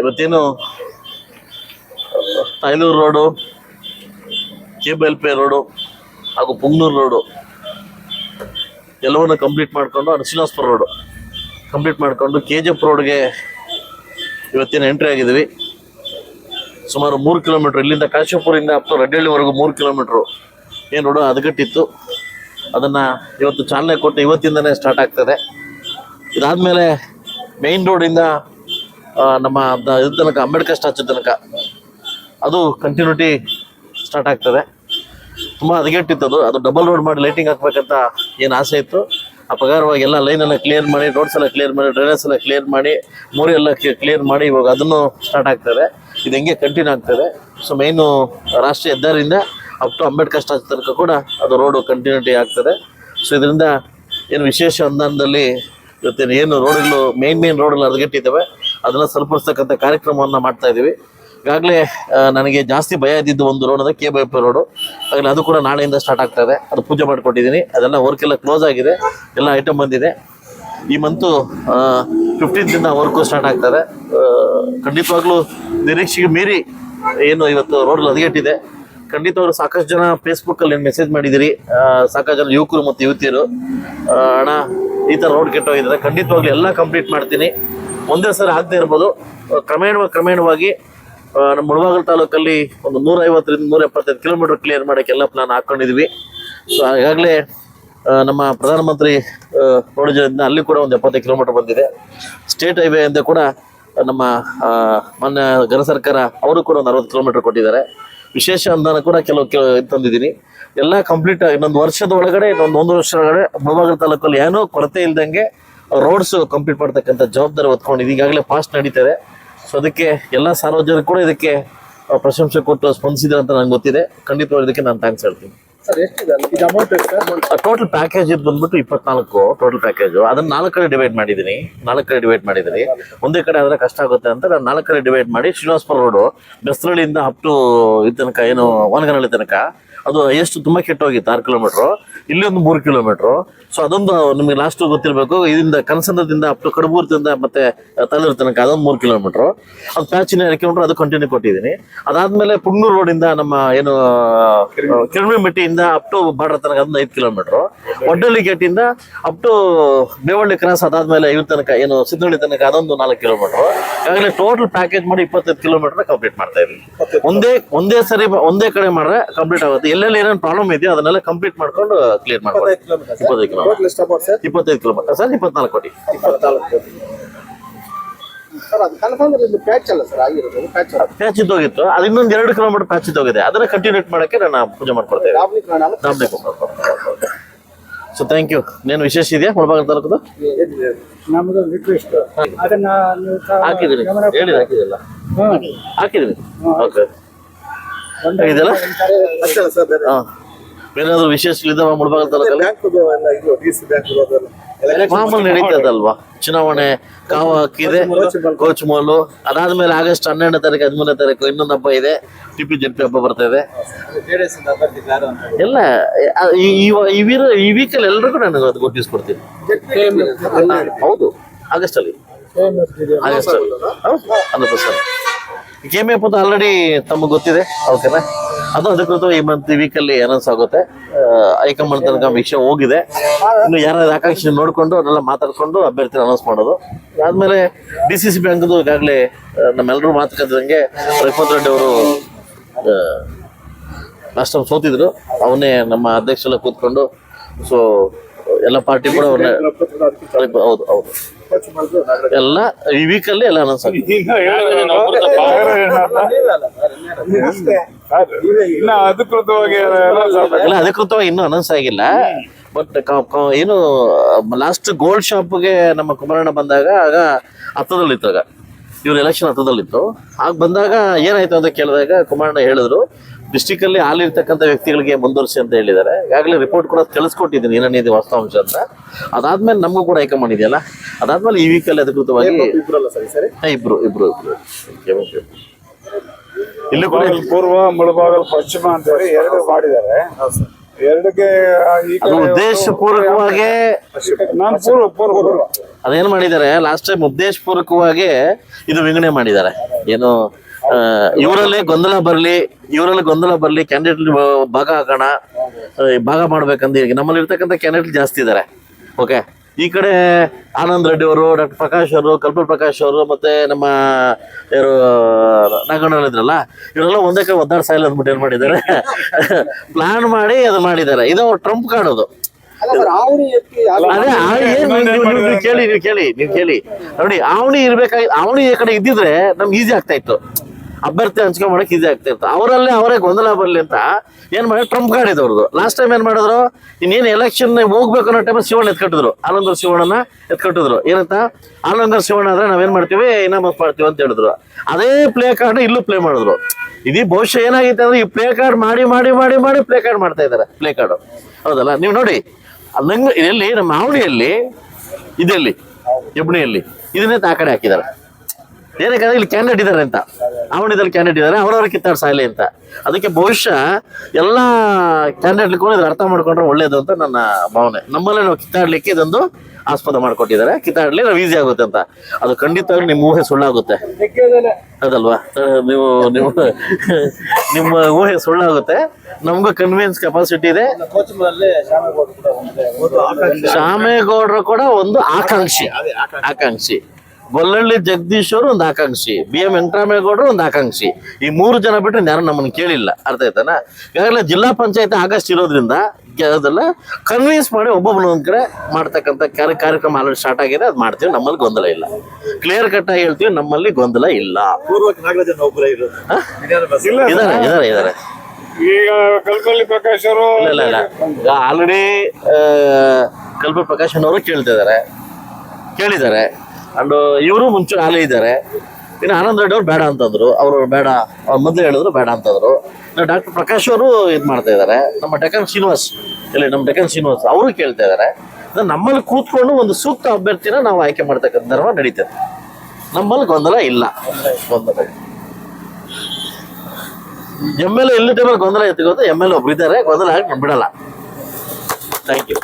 ಇವತ್ತೇನು? Tayluru road pay road ಹಾಗೂ ಪುಂಗ್ನೂರು road ಎಲ್ಲವನ್ನು ಕಂಪ್ಲೀಟ್ ಮಾಡಿಕೊಂಡು ಅದು ಶ್ರೀನಿವಾಸಪುರ ರೋಡು ಕಂಪ್ಲೀಟ್ ಮಾಡಿಕೊಂಡು ಕೆ ಜಿ ಎಫ್ ರೋಡ್ಗೆ ಇವತ್ತಿನ ಎಂಟ್ರಿ ಆಗಿದ್ದೀವಿ. ಸುಮಾರು ಮೂರು ಕಿಲೋಮೀಟ್ರ್ ಇಲ್ಲಿಂದ ಕಾಶಿಪುರಿಂದ ಅಪ್ ಟು ಮೂರು ಕಿಲೋಮೀಟ್ರು ಏನು ರೋಡು ಅದಗಟ್ಟಿತ್ತು ಅದನ್ನು ಇವತ್ತು ಚಾಲನೆ ಕೊಟ್ಟು ಇವತ್ತಿಂದನೇ ಸ್ಟಾರ್ಟ್ ಆಗ್ತದೆ. ಇದಾದಮೇಲೆ ಮೇನ್ ರೋಡಿಂದ ನಮ್ಮ ಇದು ತನಕ, ಅಂಬೇಡ್ಕರ್ ಸ್ಟ್ಯಾಚು ತನಕ ಅದು ಕಂಟಿನ್ಯೂಟಿ ಸ್ಟಾರ್ಟ್ ಆಗ್ತದೆ. ತುಂಬ ಹದಗೆಟ್ಟಿತ್ತು ಅದು. ಅದು ಡಬಲ್ ರೋಡ್ ಮಾಡಿ ಲೈಟಿಂಗ್ ಹಾಕ್ಬೇಕಂತ ಏನು ಆಸೆ ಇತ್ತು. ಆ ಪ್ರಕಾರವಾಗಿ ಎಲ್ಲ ಲೈನೆಲ್ಲ ಕ್ಲಿಯರ್ ಮಾಡಿ ರೋಡ್ಸ್ ಎಲ್ಲ ಕ್ಲಿಯರ್ ಮಾಡಿ ಡ್ರೈನೇಜ್ ಎಲ್ಲ ಕ್ಲಿಯರ್ ಮಾಡಿ ಮೂರು ಎಲ್ಲ ಕ್ಲಿಯರ್ ಮಾಡಿ ಇವಾಗ ಅದನ್ನು ಸ್ಟಾರ್ಟ್ ಆಗ್ತದೆ. ಇದು ಹೆಂಗೆ ಕಂಟಿನ್ಯೂ ಆಗ್ತದೆ. ಸೊ ಮೇಯ್ನು ರಾಷ್ಟ್ರೀಯ ಹೆದ್ದಾರಿಯಿಂದ ಅಪ್ ಟು ಅಂಬೇಡ್ಕರ್ ಸ್ಟ್ಯಾಚು ತನಕ ಕೂಡ ಅದು ರೋಡು ಕಂಟಿನ್ಯೂಟಿ ಆಗ್ತದೆ. ಸೊ ಇದರಿಂದ ಏನು ವಿಶೇಷ ಅನುದಾನದಲ್ಲಿ ಇವತ್ತೇನು ಏನು ರೋಡ್ಗಳು ಮೇನ್ ಮೇನ್ ರೋಡ್ಗಳು ಹದಗೆಟ್ಟಿದ್ದಾವೆ. ಅದನ್ನು ಸರಿಪಡಿಸ್ತಕ್ಕಂಥ ಕಾರ್ಯಕ್ರಮವನ್ನು ಮಾಡ್ತಾ ಇದ್ದೀವಿ ಈಗಾಗಲೇ ನನಗೆ ಜಾಸ್ತಿ ಭಯ ಇದ್ದಿದ್ದು ಒಂದು ರೋಡ್ ಅಂದರೆ ಕೆ ಬೈಪಿ ರೋಡು ಆಗಲೇ ಅದು ಕೂಡ ನಾಳೆಯಿಂದ ಸ್ಟಾರ್ಟ್ ಆಗ್ತದೆ ಅದು ಪೂಜೆ ಮಾಡಿಕೊಟ್ಟಿದ್ದೀನಿ ಅದೆಲ್ಲ ವರ್ಕ್ ಎಲ್ಲ ಕ್ಲೋಸ್ ಆಗಿದೆ. ಎಲ್ಲ ಐಟಮ್ ಬಂದಿದೆ. ಈ ಮಂತು ಫಿಫ್ಟೀನ್ತಿಂದ ವರ್ಕು ಸ್ಟಾರ್ಟ್ ಆಗ್ತದೆ ಖಂಡಿತವಾಗ್ಲೂ ನಿರೀಕ್ಷೆಗೆ ಮೀರಿ ಏನು ಇವತ್ತು ರೋಡ್ ಹದಗೆಟ್ಟಿದೆ. ಖಂಡಿತವಾಗ್ಲೂ ಸಾಕಷ್ಟು ಜನ ಫೇಸ್ಬುಕ್ಕಲ್ಲಿ ಮೆಸೇಜ್ ಮಾಡಿದಿರಿ ಸಾಕಷ್ಟು ಜನ ಯುವಕರು ಮತ್ತು ಯುವತಿಯರು. ಅಣ್ಣ, ಈ ಥರ ರೋಡ್ ಕೆಟ್ಟೋಗಿದ್ದಾರೆ ಖಂಡಿತವಾಗ್ಲೂ ಎಲ್ಲ ಕಂಪ್ಲೀಟ್ ಮಾಡ್ತೀನಿ. ಒಂದೇ ಸರಿ ಆಗದೆ ಇರ್ಬೋದು. ಕ್ರಮೇಣ, ಕ್ರಮೇಣವಾಗಿ ನಮ್ಮ ಮುಳಬಾಗಲ್ ತಾಲೂಕಲ್ಲಿ ಒಂದು ನೂರ ಐವತ್ತರಿಂದ ನೂರ ಎಪ್ಪತ್ತೈದು ಕಿಲೋಮೀಟರ್ ಕ್ಲಿಯರ್ ಮಾಡೋಕ್ಕೆ ಎಲ್ಲ ಪ್ಲಾನ್ ಹಾಕ್ಕೊಂಡಿದ್ವಿ ಸೊ ಈಗಾಗಲೇ ನಮ್ಮ ಪ್ರಧಾನಮಂತ್ರಿ ಯೋಜನೆಯಿಂದ ಅಲ್ಲಿ ಕೂಡ ಒಂದು ಎಪ್ಪತ್ತೈದು ಕಿಲೋಮೀಟರ್ ಬಂದಿದೆ. ಸ್ಟೇಟ್ ಹೈವೇ ಅಂತ ಕೂಡ ನಮ್ಮ ಮಾನ್ಯ ಘನ ಸರ್ಕಾರ ಅವರು ಕೂಡ ಒಂದು ಅರವತ್ತು ಕಿಲೋಮೀಟರ್ ಕೊಟ್ಟಿದ್ದಾರೆ. ವಿಶೇಷ ಅನುದಾನ ಕೂಡ ಕೆಲವು ಕೆಲವು ತಂದಿದ್ದೀನಿ. ಎಲ್ಲ ಕಂಪ್ಲೀಟ್ ಇನ್ನೊಂದು ವರ್ಷದ ಒಳಗಡೆ, ಇನ್ನೊಂದು ಒಂದು ವರ್ಷದೊಳಗಡೆ ಒಳಗಡೆ ಮುಳಬಾಗಲ್ ತಾಲೂಕಲ್ಲಿ ಏನೂ ಕೊರತೆ ಇಲ್ದಂಗೆ ರೋಡ್ಸ್ ಕಂಪ್ಲೀಟ್ ಮಾಡ್ತಕ್ಕಂಥ ಜವಾಬ್ದಾರಿ ಹೊತ್ಕೊಂಡಿದ್ದು ಈಗಾಗಲೇ ಫಾಸ್ಟ್ ನಡೀತಾರೆ ಸೊ ಅದಕ್ಕೆ ಎಲ್ಲ ಸಾರ್ವಜನಿಕರು ಕೂಡ ಇದಕ್ಕೆ ಪ್ರಶಂಸೆ ಕೊಟ್ಟು ಸ್ಪಂದಿಸಿದ್ರೆ ಅಂತ ನಂಗೆ ಗೊತ್ತಿದೆ. ಖಂಡಿತವಾಗಿ ಇದಕ್ಕೆ ನಾನು ಥ್ಯಾಂಕ್ಸ್ ಹೇಳ್ತೀನಿ. ಟೋಟಲ್ ಪ್ಯಾಕೇಜ್ ಇದು ಬಂದ್ಬಿಟ್ಟು ಇಪ್ಪತ್ನಾಲ್ಕು ಟೋಟಲ್ ಪ್ಯಾಕೇಜ್ ಅದನ್ನ ನಾಲ್ಕು ಕಡೆ ಡಿವೈಡ್ ಮಾಡಿದ್ದೀನಿ. ನಾಲ್ಕು ಕಡೆ ಡಿವೈಡ್ ಮಾಡಿದ್ದೀನಿ. ಒಂದೇ ಕಡೆ ಆದ್ರೆ ಕಷ್ಟ ಆಗುತ್ತೆ ಅಂತ ನಾನು ನಾಲ್ಕು ಕಡೆ ಡಿವೈಡ್ ಮಾಡಿ ಶ್ರೀನಿವಾಸಪುರ ರೋಡು ಬೆಸ್ತರಳ್ಳಿಯಿಂದ ಅಪ್ ಟು ಇದು ತನಕ ಏನು ವನಗನಹಳ್ಳಿ ತನಕ. ಅದು ಎಷ್ಟು ತುಂಬಾ ಕೆಟ್ಟೋಗಿತ್ತು ಆರು ಕಿಲೋಮೀಟ್ರು ಇಲ್ಲಿ ಒಂದು ಮೂರು ಕಿಲೋಮೀಟ್ರು ಸೊ ಅದೊಂದು ನಿಮಗೆ ಲಾಸ್ಟ್ ಗೊತ್ತಿರಬೇಕು. ಇದರಿಂದ, ಕನಸಂದ್ರದಿಂದ ಅಪ್ ಟು ಕಡಬೂರ್ದಿಂದ ಮತ್ತೆ ತಲೂರು ತನಕ ಅದೊಂದು ಮೂರು ಕಿಲೋಮೀಟ್ರು ಅದು ಪ್ಯಾಚಿನ ಕಿಲೋಮೀಟ್ರ್ ಅದು ಕಂಟಿನ್ಯೂ ಕೊಟ್ಟಿದ್ದೀನಿ. ಅದಾದ್ಮೇಲೆ ಪುಂಗ್ನೂರು ರೋಡಿಂದ ನಮ್ಮ, ಏನು ಕಿರಣಮಿಟ್ಟಿಯಿಂದ ಅಪ್ ಟು ಬಾರ್ಡರ್ ತನಕ ಅದೊಂದು ಐದು ಕಿಲೋಮೀಟ್ರು ಒಡ್ಡಳ್ಳಿ ಗೇಟಿಂದ ಅಪ್ ಟು ಬೇವಳ್ಳಿ ಕ್ರಾಸ್ ಅದಾದ್ಮೇಲೆ ಇವ್ರ ತನಕ, ಏನು, ಸಿದ್ಧಳ್ಳಿ ತನಕ ಅದೊಂದು ನಾಲ್ಕು ಕಿಲೋಮೀಟ್ರು ಈಗಾಗಲೇ ಟೋಟಲ್ ಪ್ಯಾಕೇಜ್ ಮಾಡಿ ಇಪ್ಪತ್ತೈದು ಕಿಲೋಮೀಟ್ರ್ ಕಂಪ್ಲೀಟ್ ಮಾಡ್ತಾ ಇದ್ದೀನಿ ಒಂದೇ ಒಂದೇ ಸರಿ ಒಂದೇ ಕಡೆ ಮಾಡಿದ್ರೆ ಕಂಪ್ಲೀಟ್ ಆಗುತ್ತೆ. ಎಲ್ಲೆಲ್ಲಿ ಏನೇನು ಪ್ರಾಬ್ಲಮ್ ಇದೆಯೋ ಅದನ್ನೆಲ್ಲ ಕಂಪ್ಲೀಟ್ ಮಾಡ್ಕೊಂಡು ಕ್ಲಿಯರ್ ಮಾಡ್ಬೋದು ಇಪ್ಪತ್ತೈದು ಕಿಲೋಮೀಟರ್ ಸರ್ ಇಪ್ಪತ್ತೈದು ಕಿಲೋಮೀಟರ್ ಸರ್ ಇಪ್ಪತ್ನಾಲ್ಕು ಕೋಟಿ. ಇಪ್ಪತ್ನಾಲ್ಕು ಕೋಟಿ. ಸರ್ ಅದು ಕನ್ಫರ್ಮ್ ಇದು ಪ್ಯಾಚ್ ಅಲ್ಲ ಸರ್ ಆಗಿರೋದು ಪ್ಯಾಚ್ ಅಲ್ಲ. ಪ್ಯಾಚ್ ಇದ್ದೋಗಿತ್ತು. ಅದು ಇನ್ನೊಂದು ಎರಡು ಕಿಲೋಮೀಟರ್ ಪ್ಯಾಚ್ ಇದ್ದೋಗಿದೆ. ಅದನ್ನ ಕಂಟಿನ್ಯೂಟ್ ಮಾಡಕ್ಕೆ ನಾನು ಪೂಜೆ ಮಾಡ್ಕೊಡ್ತೇವೆ ಸೊ ಥ್ಯಾಂಕ್ ಯು ಏನು ವಿಶೇಷ ಇದೆಯಾ? ಕೊಡಬಾಗ ತಾಲೂಕದು? ನಮ್ದು ರಿಕ್ವೆಸ್ಟ್ ಅದನ್ನ ಹಾಕಿದ್ದೀನಿ ಹಾಕಿದಿಲ್ಲ. ಹಾಕಿದ್ದೀನಿ ಓಕೆ ಇದೆಲ್ಲ? ಅಷ್ಟೇ ಸರ್ ಹಾಂ. ಏನಾದ್ರು ವಿಶೇಷ ಅದೆಲ್ಲ ಮಾಮೂಲಿ ನಡೀತದಲ್ವಾ ಚುನಾವಣೆ ಕಾವು ಹಾಕಿದೆ ಕೋಚ್ ಮೋಲು ಅದಾದ್ಮೇಲೆ ಆಗಸ್ಟ್ ಹನ್ನೆರಡನೇ ತಾರೀಕು ಹದಿಮೂರನೇ ತಾರೀಕು ಇನ್ನೊಂದು ಹಬ್ಬ ಇದೆ. ಟಿಪಿ ಜಂಪಿ ಹಬ್ಬ ಬರ್ತಾ ಇದೆ. ಎಲ್ಲ ಈ ಈ- ಎಲ್ಲರೂ ಕೂಡ ವೀಕಲ್ಲಿ ನಾನು ಅದು ಕೊಟ್ಟಿಸ್ಕೊಡ್ತೀನಿ ಹೌದು ಆಗಸ್ಟ್ ಅಲ್ಲಿ. ಆಗಸ್ಟ್ ಅಲ್ಲಿ. Percent K M F already ತಮಗೆ ಗೊತ್ತಿದೆ ಓಕೆನಾ ಅದು ಅಧಿಕೃತ ಈ ಮಂತ್ ವೀಕಲ್ಲಿ ಅನೌನ್ಸ್ ಆಗುತ್ತೆ. ಹೈಕಮಾಂಡ್ ತನಕ ವಿಷಯ ಹೋಗಿದೆ. ಇನ್ನು ಯಾರು ಆಕಾಂಕ್ಷೆ ನೋಡಿಕೊಂಡು ಅದೆಲ್ಲ ಮಾತಾಡ್ಕೊಂಡು ಅಭ್ಯರ್ಥಿ ಅನೌನ್ಸ್ ಮಾಡೋದು. ಆದ್ಮೇಲೆ ಡಿ ಸಿ ಸಿ ಬ್ಯಾಂಕ್ದು ಈಗಾಗಲೇ ನಮ್ಮೆಲ್ಲರೂ ಮಾತುಕತೆದಂಗೆ ರಘುಪತ್ ರೆಡ್ಡಿ ಅವರು ಲಾಸ್ಟ್ ಟೈಮ್ ಸೋತಿದ್ರು. ಅವನ್ನೇ ನಮ್ಮ ಅಧ್ಯಕ್ಷರೆಲ್ಲ ಕೂತ್ಕೊಂಡು ಸೊ ಎಲ್ಲ ಪಾರ್ಟಿ ಕೂಡ ಅವ್ರನ್ನ ಹೌದು ಹೌದು. ಎಲ್ಲ ಈ ವೀಕಲ್ಲಿ ಎಲ್ಲ ಅನೌನ್ಸ್ ಆಗಿದೆ. ಇನ್ನ ಅಧಿಕೃತವಾಗಿ ಎಲ್ಲ ಅಧಿಕೃತವಾಗಿ ಇನ್ನೂ ಅನೌನ್ಸ್ ಆಗಿಲ್ಲ. ಬಟ್ ಏನು ಲಾಸ್ಟ್ ಗೋಲ್ಡ್ ಶಾಪ್ಗೆ ನಮ್ಮ ಕುಮಾರಣ್ಣ ಬಂದಾಗ ಆಗ ಹತ್ತದಲ್ಲಿತ್ತು ಆಗ. ಇವ್ರ ಎಲೆಕ್ಷನ್ ಹತ್ತದಲ್ಲಿತ್ತು ಆಗ ಬಂದಾಗ ಏನಾಯ್ತು ಅಂತ ಕೇಳಿದಾಗ ಕುಮಾರಣ್ಣ ಹೇಳಿದ್ರು ಡಿಸ್ಟಿಕ್ ಅಲ್ಲಿ ಹಾಲಿರ್ತಕ್ಕಂಥ ವ್ಯಕ್ತಿಗಳಿಗೆ ಮುಂದುವರಿಸಿ ಅಂತ ಹೇಳಿದ್ದಾರೆ. ಈಗಾಗಲೇ ರಿಪೋರ್ಟ್ ಕೂಡ ತಿಳಿಸ್ಕೊಟ್ಟಿದ್ದೀನಿ ಏನೇನಿದೆ ವಾಸ್ತವಾಂಶ ಅಂತ. ಅದಾದ್ಮೇಲೆ ನಮಗೂ ಕೂಡ ಆಯ್ಕೆ ಮಾಡಿದೆಯಲ್ಲ? ಅದಾದ್ಮೇಲೆ ಈ ವೀಕಲ್ಲಿ ಅಧಿಕೃತವಾಗಿ ಇಬ್ರು ಇಬ್ರು ಇಬ್ರು. ಇಲ್ಲಿ ಕೂಡ ಪೂರ್ವ ಮುಳಬಾಗಲ್ ಪಶ್ಚಿಮ ಅಂತ ಹೇಳಿ ಎರಡು ಮಾಡಿದ್ದಾರೆ. ಎರಡಕ್ಕೆ ಈ ಅದು ಕಡೆ ಉದ್ದೇಶಪೂರ್ವಕವಾಗಿ ನಾನು ಪೂರ್ವ ಪೂರ್ವ ಪೂರ್ವ. ಅದೇನ್ ಮಾಡಿದ್ದಾರೆ? ಲಾಸ್ಟ್ ಟೈಮ್ ಉದ್ದೇಶಪೂರ್ವಕವಾಗಿ ಇದು ವಿಂಗಡಣೆ ಮಾಡಿದ್ದಾರೆ. ಏನು ಆ, ಇವರಲ್ಲೇ ಗೊಂದಲ ಬರಲಿ ಇವರಲ್ಲಿ ಗೊಂದಲ ಬರಲಿ ಕ್ಯಾಂಡಿಡೇಟ್ ಭಾಗ ಹಾಕೋಣ ಆ, ಭಾಗ ಮಾಡ್ಬೇಕಂತ ಈಗ ನಮ್ಮಲ್ಲಿ ಇರ್ತಕ್ಕಂಥ ಕ್ಯಾಂಡಿಡೇಟ್ ಜಾಸ್ತಿ ಇದ್ದಾರೆ. ಓಕೆ ಈ ಕಡೆ ಆನಂದ್ ರೆಡ್ಡಿ ಅವರು ಡಾಕ್ಟರ್ ಪ್ರಕಾಶ್ ಅವರು ಕಲ್ಪಲ್ ಪ್ರಕಾಶ್ ಅವರು ಮತ್ತೆ ನಮ್ಮ ಯಾರು ನಾಗಣ್ಣ ಇದ್ರಲ್ಲ ಇವರೆಲ್ಲ ಒಂದೇ ಕಡೆ ಒದ್ದಾಡ್ ಸಾಯಿಲ್ ಅಂದ್ಬಿಟ್ಟು ಏನ್ ಮಾಡಿದ್ದಾರೆ? ಪ್ಲಾನ್ ಮಾಡಿ ಅದು ಮಾಡಿದ್ದಾರೆ. ಇದು ಟ್ರಂಪ್ ಕಾರ್ಡ್ ಅದು. ಕೇಳಿ ನೀವು ಕೇಳಿ ನೀವು ಕೇಳಿ. ನೋಡಿ ಅವನಿ ಇರ್ಬೇಕಾಗಿ ಅವನಿ ಈ ಕಡೆ ಇದ್ದಿದ್ರೆ ನಮ್ಗೆ ಈಸಿ ಆಗ್ತಾ ಇತ್ತು. ಅಭ್ಯರ್ಥಿ ಹಂಚ್ಕೊಂಡ್ ಮಾಡಕ್ ಈಸಿ ಅವರಲ್ಲೇ ಅವರೇ ಗೊಂದಲ ಬರ್ಲಿ ಅಂತ ಏನ್ ಮಾಡಿ ಟ್ರಂಪ್ ಕಾರ್ಡ್ ಇದೆ ಲಾಸ್ಟ್ ಟೈಮ್ ಏನ್ ಮಾಡಿದ್ರು? ಇನ್ನೇನು ಎಲೆಕ್ಷನ್ ಹೋಗ್ಬೇಕು ಅನ್ನೋ ಟೈಮ್ ಶಿವಣ್ಣ ಎತ್ಕಟ್ಟಿದ್ರು. ಆನಂದರ್ ಶಿವಣ್ಣನ ಎತ್ಕಟ್ಟಿದ್ರು. ಏನಂತ? ಆನಂದರ್ ಶಿವಣ್ಣ ಆದ್ರೆ ನಾವೇನ್ ಮಾಡ್ತೀವಿ? ಇನಾಮತ್ ಮಾಡ್ತೀವಿ ಅಂತ ಹೇಳಿದ್ರು. ಅದೇ ಪ್ಲೇ ಕಾರ್ಡ್ ಇಲ್ಲೂ ಪ್ಲೇ ಮಾಡಿದ್ರು. ಇದೀ ಬಹುಶಃ ಏನಾಗಿತ್ತು ಅಂದ್ರೆ ಈ ಪ್ಲೇ ಕಾರ್ಡ್ ಮಾಡಿ ಮಾಡಿ ಮಾಡಿ ಮಾಡಿ ಪ್ಲೇ ಕಾರ್ಡ್ ಮಾಡ್ತಾ ಇದ್ದಾರೆ. ಪ್ಲೇ ಕಾರ್ಡ್ ಹೌದಲ್ಲ? ನೀವು ನೋಡಿ, ನಂಗೆ ಎಲ್ಲಿ ನಮ್ಮ ಮಾವಣಿಯಲ್ಲಿ ಇದೆಲ್ಲಿ? ಎಬ್ಣಿಯಲ್ಲಿ ಇದನ್ನೇ ಆ ಕಡೆ ಹಾಕಿದ್ದಾರೆ. ಏನಕ್ಕೆ ಇಲ್ಲಿ ಕ್ಯಾಂಡಿಡೇಟ್ ಇದ್ದಾರೆ ಅಂತ. ಆವಣಿದಲ್ಲಿ ಕ್ಯಾಂಡಿಡೇಟ್ ಇದ್ದಾರೆ ಅವರವ್ರಿಗೆ ಕಿತ್ತಾಡ್ ಸಾಯ್ಲಿ ಅಂತ. ಅದಕ್ಕೆ ಬಹುಶಃ ಎಲ್ಲ ಕ್ಯಾಂಡಿಡೇಟ್ ಕೂಡ ಇದು ಅರ್ಥ ಮಾಡ್ಕೊಂಡ್ರೆ ಒಳ್ಳೇದು ಅಂತ ನನ್ನ ಭಾವನೆ. ನಮ್ಮಲ್ಲೇ ನಾವು ಕಿತ್ತಾಡ್ಲಿಕ್ಕೆ ಇದೊಂದು ಆಸ್ಪದ ಮಾಡ್ಕೊಟ್ಟಿದ್ದಾರೆ. ಕಿತ್ತಾಡ್ಲಿ ನಾವು ಈಸಿ ಆಗುತ್ತೆ ಅಂತ. ಅದು ಖಂಡಿತವಾಗ್ಲೂ ನಿಮ್ಮ ಊಹೆ ಸುಳ್ಳಾಗುತ್ತೆ. ಅದಲ್ವಾ ನೀವು ನಿಮ್ಮ ನಿಮ್ಮ ಊಹೆ ಸುಳ್ಳಾಗುತ್ತೆ. ನಮಗೂ ಕನ್ವಿನ್ಸ್ ಕೆಪಾಸಿಟಿ ಇದೆ. ಶಾಮೇಗೌಡರು ಕೂಡ ಒಂದು ಆಕಾಂಕ್ಷಿ. ಆಕಾಂಕ್ಷಿ. ಗೊಲ್ಲಳ್ಳಿ ಜಗದೀಶ್ ಅವರು ಒಂದು ಆಕಾಂಕ್ಷಿ ಬಿ ಎಂ ವೆಂಕಟರಾಮೇಗೌಡರು ಒಂದು ಆಕಾಂಕ್ಷಿ. ಈ ಮೂರು ಜನ ಬಿಟ್ಟರೆ ಯಾರು ನಮ್ಮನ್ನು ಕೇಳಿಲ್ಲ ಅರ್ಥ ಆಯ್ತಾನ? ಈಗಾಗಲೇ ಜಿಲ್ಲಾ ಪಂಚಾಯತ್ ಆಗಸ್ಟ್ ಇರೋದ್ರಿಂದ ಅದೆಲ್ಲ ಕನ್ವಿನ್ಸ್ ಮಾಡಿ ಒಬ್ಬೊಬ್ಬನ ಒಂದು ಕಡೆ ಮಾಡ್ತಕ್ಕಂಥ ಕಾರ್ಯ ಕಾರ್ಯಕ್ರಮ ಆಲ್ರೆಡಿ ಸ್ಟಾರ್ಟ್ ಆಗಿದೆ ಅದು ಮಾಡ್ತೀವಿ ನಮ್ಮಲ್ಲಿ ಗೊಂದಲ ಇಲ್ಲ. ಕ್ಲಿಯರ್ ಕಟ್ ಆಗಿ ಹೇಳ್ತೀವಿ ನಮ್ಮಲ್ಲಿ ಗೊಂದಲ ಇಲ್ಲ. ಪೂರ್ವಕ್ಕೆ ನಾಗರಾಜನ್ ಒಬ್ಬರೇ ಇರೋದು. ಇಲ್ಲ. ಇದಾರೆ ಇದಾರೆ ಇದಾರೆ. ಈಗ ಕಲ್ಪಲ್ಲಿ ಪ್ರಕಾಶ್ ಅವರು ಇಲ್ಲ ಇಲ್ಲ ಆಲ್ರೆಡಿ ಕಲ್ಪ ಪ್ರಕಾಶ್ ಅವರು ಕೇಳ್ತಾ ಇದ್ದಾರೆ ಕೇಳಿದ್ದಾರೆ. ಅಂಡ್ ಇವರು ಮುಂಚೆ ಹಾಲೇ ಇದ್ದಾರೆ ಇನ್ನು ಆನಂದ್ ರೆಡ್ಡಿ ಅವ್ರು ಬೇಡ ಅಂತಂದ್ರು. ಅವರು ಬೇಡ. ಅವ್ರು ಮೊದಲು ಹೇಳಿದ್ರು ಬೇಡ ಅಂತಂದ್ರು. ಡಾಕ್ಟರ್ ಪ್ರಕಾಶ್ ಅವರು ಇದು ಮಾಡ್ತಾ ಇದ್ದಾರೆ ನಮ್ಮ ಡೆಕನ್ ಶ್ರೀನಿವಾಸ್, ಇಲ್ಲ ನಮ್ಮ ಡೆಕನ್ ಶ್ರೀನಿವಾಸ್ ಅವರು ಕೇಳ್ತಾ ಇದ್ದಾರೆ ನಮ್ಮಲ್ಲಿ ಕೂತ್ಕೊಂಡು ಒಂದು ಸೂಕ್ತ ಅಭ್ಯರ್ಥಿನ ನಾವು ಆಯ್ಕೆ ಮಾಡ್ತಕ್ಕಂಥ ಧರ್ಮ ನಡೀತದೆ. ನಮ್ಮಲ್ಲಿ ಗೊಂದಲ ಇಲ್ಲ. ಗೊಂದಲ. ಎಂ ಎಲ್ ಎಲ್ಲಿ ಟೈಮಲ್ಲಿ ಗೊಂದಲ ಎತ್ತಿಗೋದು ಎಂ ಎಲ್ ಒಬ್ರು ಇದ್ದಾರೆ. ಗೊಂದಲ ಹಾಕಿ ಬಿಡಲ್ಲ ಥ್ಯಾಂಕ್ ಯು